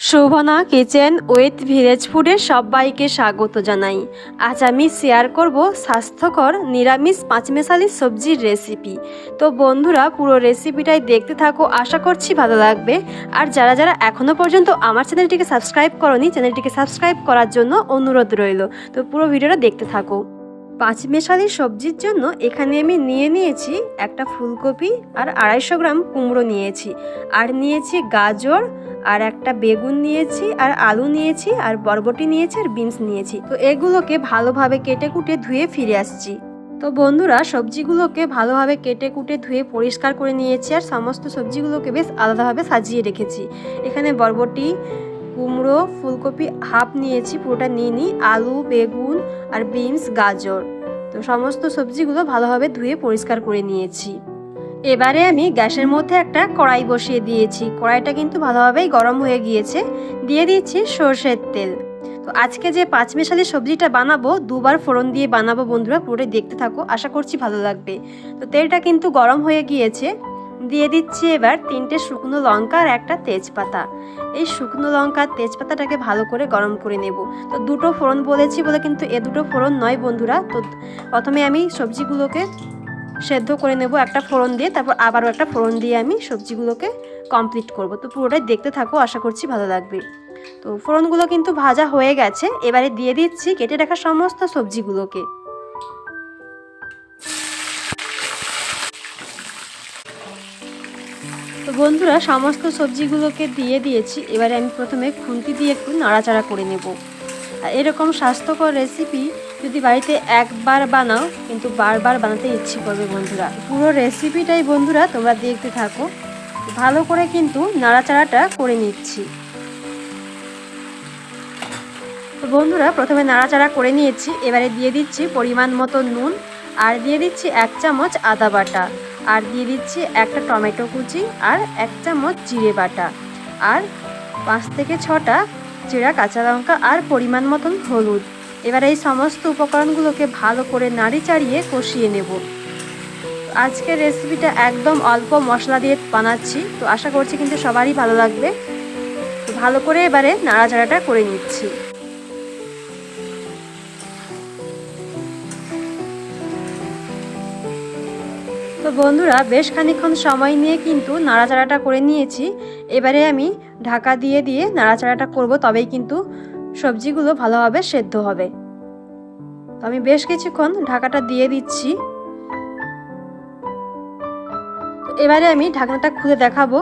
Shobhana kitchen with village ফুডে সবাইকে স্বাগত জানাই। আজ আমি শেয়ার করব স্বাস্থ্যকর নিরামিষ পাঁচমেশালি সবজির রেসিপি। তো বন্ধুরা, পুরো রেসিপিটাই দেখতে থাকো, আশা করছি ভালো লাগবে। আর যারা যারা এখনও পর্যন্ত আমার চ্যানেলটিকে সাবস্ক্রাইব করনি, চ্যানেলটিকে সাবস্ক্রাইব করার জন্য অনুরোধ রইল। তো পুরো ভিডিওটা দেখতে থাকো। পাঁচমেশালি সবজির জন্য এখানে আমি নিয়ে নিয়েছি একটা ফুলকপি আর আড়াইশো গ্রাম কুমড়ো নিয়েছি। আর নিয়েছি গাজর, আর একটা বেগুন নিয়েছি, আর আলু নিয়েছি, আর বরবটি নিয়েছি, আর বিনস নিয়েছি। তো এগুলোকে ভালোভাবে কেটে কুটে ধুয়ে ফিরে আসছি। তো বন্ধুরা, সবজিগুলোকে ভালোভাবে কেটে কুটে ধুয়ে পরিষ্কার করে নিয়েছি, আর সমস্ত সবজিগুলোকে বেশ আলাদাভাবে সাজিয়ে রেখেছি। এখানে বরবটি কুমড়ো, ফুলকপি, হাফ নিয়েছি, পুরোটা নিয়ে নিই। আলু, বেগুন আর বিনস, গাজর। তো সমস্ত সবজিগুলো ভালোভাবে ধুয়ে পরিষ্কার করে নিয়েছি। এবারে আমি গ্যাসের মধ্যে একটা কড়াই বসিয়ে দিয়েছি। কড়াইটা কিন্তু ভালোভাবেই গরম হয়ে গিয়েছে। দিয়ে দিচ্ছি সর্ষের তেল। তো আজকে যে পাঁচমেশালি সবজিটা বানাবো, দুবার ফোড়ন দিয়ে বানাবো বন্ধুরা, পুরোটাই দেখতে থাকো। আশা করছি ভালো লাগবে। তো তেলটা কিন্তু গরম হয়ে গিয়েছে। দিয়ে দিচ্ছি এবার তিনটে শুকনো লঙ্কা আর একটা তেজপাতা। এই শুকনো লঙ্কা তেজপাতাটাকে ভালো করে গরম করে নেব। তো দুটো ফোড়ন বলেছি বলে কিন্তু এ দুটো ফোড়ন নয় বন্ধুরা। তো প্রথমে আমি সবজিগুলোকে সেদ্ধ করে নেব একটা ফোড়ন দিয়ে, তারপর আবারও একটা ফোড়ন দিয়ে আমি সবজিগুলোকে কমপ্লিট করব। তো পুরোটাই দেখতে থাকো, আশা করছি ভালো লাগবে। তো ফোড়নগুলো কিন্তু ভাজা হয়ে গেছে। এবারে দিয়ে দিচ্ছি কেটে রাখা সমস্ত সবজিগুলোকে। বন্ধুরা, সমস্ত সবজিগুলোকে দিয়ে দিয়েছি। এবারে আমি প্রথমে খুন্তি দিয়ে একটু নাড়াচাড়া করে নেব। এরকম স্বাস্থ্যকর রেসিপি যদি বাড়িতে একবার বানাও, কিন্তু বারবার বানাতে ইচ্ছে করবে বন্ধুরা। পুরো রেসিপিটাই বন্ধুরা তোমরা দেখতে থাকো। ভালো করে কিন্তু নাড়াচাড়াটা করে নিচ্ছি। বন্ধুরা, প্রথমে নাড়াচাড়া করে নিয়েছি। এবারে দিয়ে দিচ্ছি পরিমাণ মতো নুন। আর দিয়ে দিচ্ছি এক চামচ আদা বাটা। আর দিয়ে দিচ্ছি একটা টমেটো কুচি আর এক চামচ জিরে বাটা। আর পাঁচ থেকে ছটা চেরা কাঁচা লঙ্কা আর পরিমাণ মতন হলুদ। এবার এই সমস্ত উপকরণগুলোকে ভালো করে নাড়ি চাড়িয়ে কষিয়ে নেব। আজকের রেসিপিটা একদম অল্প মশলা দিয়ে বানাচ্ছি, তো আশা করছি কিন্তু সবারই ভালো লাগবে। ভালো করে এবারে নাড়াচাড়াটা করে নিচ্ছি। তো বন্ধুরা, বেশ খানিক্ষণ সময় নিয়ে কিন্তু নাড়াচাড়াটা করে নিয়েছি। এবারে আমি ঢাকা দিয়ে দিয়ে নাড়াচাড়াটা করব, তবেই কিন্তু সবজিগুলো ভালোভাবে সেদ্ধ হবে। তো আমি বেশ কিছুক্ষণ ঢাকাটা দিয়ে দিচ্ছি। এবারে আমি ঢাকনাটা খুলে দেখাবো।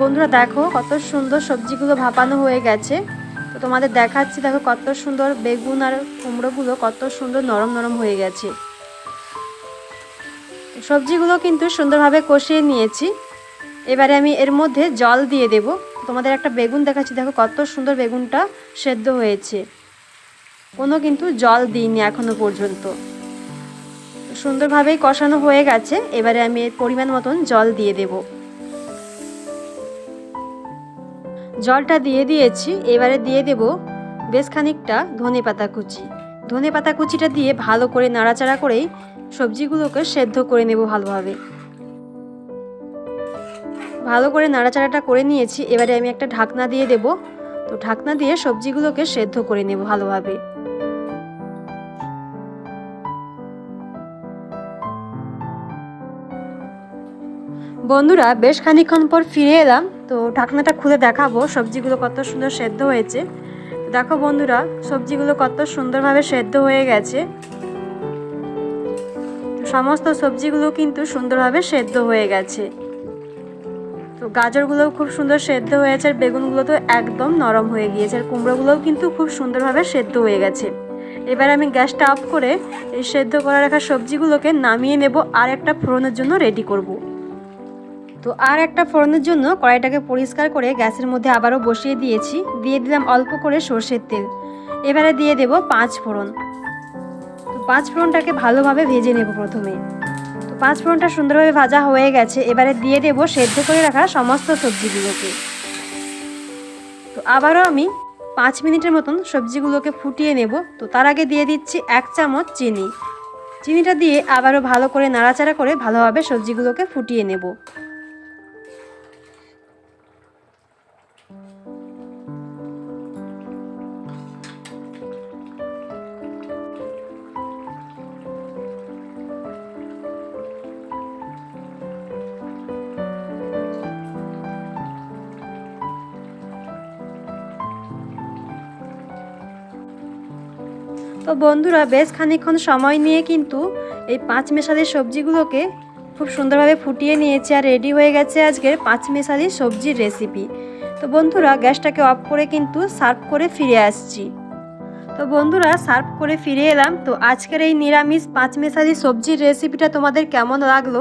বন্ধুরা, দেখো কত সুন্দর সবজিগুলো ভাপানো হয়ে গেছে। তো তোমাদের দেখাচ্ছি, দেখো কত সুন্দর বেগুন আর কুমড়োগুলো কত সুন্দর নরম নরম হয়ে গেছে। সবজিগুলো কিন্তু সুন্দরভাবে কষিয়ে নিয়েছি। এবারে আমি এর মধ্যে জল দিয়ে দেব। তোমাদের একটা বেগুন দেখাচ্ছি। দেখো কত সুন্দর বেগুনটা সেদ্ধ হয়েছে। কোনো কিন্তু জল দিইনি এখনও পর্যন্ত। সুন্দরভাবেই কষানো হয়ে গেছে। এবারে আমি এর পরিমাণ মতন জল দিয়ে দেব। জলটা দিয়ে দিয়েছি। এবারে দিয়ে দেব বেশ খানিকটা ধনে পাতা কুচি। ধনে পাতা কুচিটা দিয়ে ভালো করে নাড়াচাড়া করেই সবজিগুলোকে সেদ্ধ করে নেব ভালোভাবে। ভালো করে নাড়াচাড়াটা করে নিয়েছি। এবারে আমি একটা ঢাকনা দিয়ে দেব। তো ঢাকনা দিয়ে সবজিগুলোকে সেদ্ধ করে নেব ভালোভাবে। বন্ধুরা, বেশ খানিক্ষণ পর ফিরে এলাম। তো ঢাকনাটা খুলে দেখাবো সবজিগুলো কত সুন্দর সেদ্ধ হয়েছে। দেখো বন্ধুরা, সবজিগুলো কত সুন্দরভাবে সেদ্ধ হয়ে গেছে। সমস্ত সবজিগুলো কিন্তু সুন্দরভাবে সেদ্ধ হয়ে গেছে। তো গাজরগুলোও খুব সুন্দর সেদ্ধ হয়েছে, আর বেগুনগুলো তো একদম নরম হয়ে গিয়েছে, আর কুমড়োগুলোও কিন্তু খুব সুন্দরভাবে সেদ্ধ হয়ে গেছে। এবার আমি গ্যাসটা অফ করে এই সেদ্ধ করে রাখা সবজিগুলোকে নামিয়ে নেব, আর একটা ফোড়নের জন্য রেডি করব। তো আর একটা ফোড়নের জন্য কড়াইটাকে পরিষ্কার করে গ্যাসের মধ্যে আবারও বসিয়ে দিয়েছি, দিয়ে দিলাম অল্প করে সর্ষের তেল। এবারে দিয়ে দেব পাঁচ ফোড়ন। পাঁচ ফোড়নটাকে ভালোভাবে ভেজে নেব প্রথমে। তো পাঁচ ফোড়নটা সুন্দরভাবে ভাজা হয়ে গেছে, এবারে দিয়ে দেব সেদ্ধ করে রাখা সমস্ত সবজিগুলোকে। তো আবারও আমি পাঁচ মিনিটের মতন সবজিগুলোকে ফুটিয়ে নেব। তো তার আগে দিয়ে দিচ্ছি এক চামচ চিনি। চিনিটা দিয়ে আবারও ভালো করে নাড়াচাড়া করে ভালোভাবে সবজিগুলোকে ফুটিয়ে নেব। তো বন্ধুরা, বেশ খানিকক্ষণ সময় নিয়ে কিন্তু এই পাঁচ মেশালি সবজিগুলোকে খুব সুন্দরভাবে ফুটিয়ে নিয়েছে আর রেডি হয়ে গেছে আজকের পাঁচ মেশালি সবজির রেসিপি তো বন্ধুরা, গ্যাসটাকে অফ করে কিন্তু সার্ভ করে ফিরে আসছি। তো বন্ধুরা, সার্ভ করে ফিরে এলাম। তো আজকের এই নিরামিষ পাঁচ মেশালি সবজির রেসিপিটা তোমাদের কেমন লাগল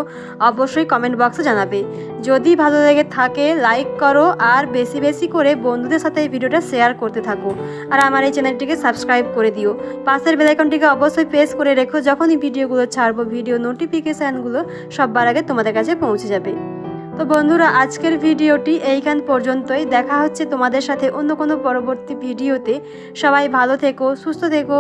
অবশ্যই কমেন্ট বক্সে জানাবে। যদি ভালো লেগে থাকে লাইক করো আর বেশি বেশি করে বন্ধুদের সাথে এই ভিডিওটা শেয়ার করতে থাকো। আর আমার এই চ্যানেলটিকে সাবস্ক্রাইব করে দিও। পাশের বেলাইকনটিকে অবশ্যই প্রেস করে রেখো, যখনই ভিডিওগুলো ছাড়বো ভিডিও নোটিফিকেশানগুলো সবার আগে তোমাদের কাছে পৌঁছে যাবে। তো বন্ধুরা, আজকের ভিডিওটি এইখান পর্যন্তই। দেখা হচ্ছে তোমাদের সাথে অন্য কোনো পরবর্তী ভিডিওতে। সবাই ভালো থেকো, সুস্থ থেকো।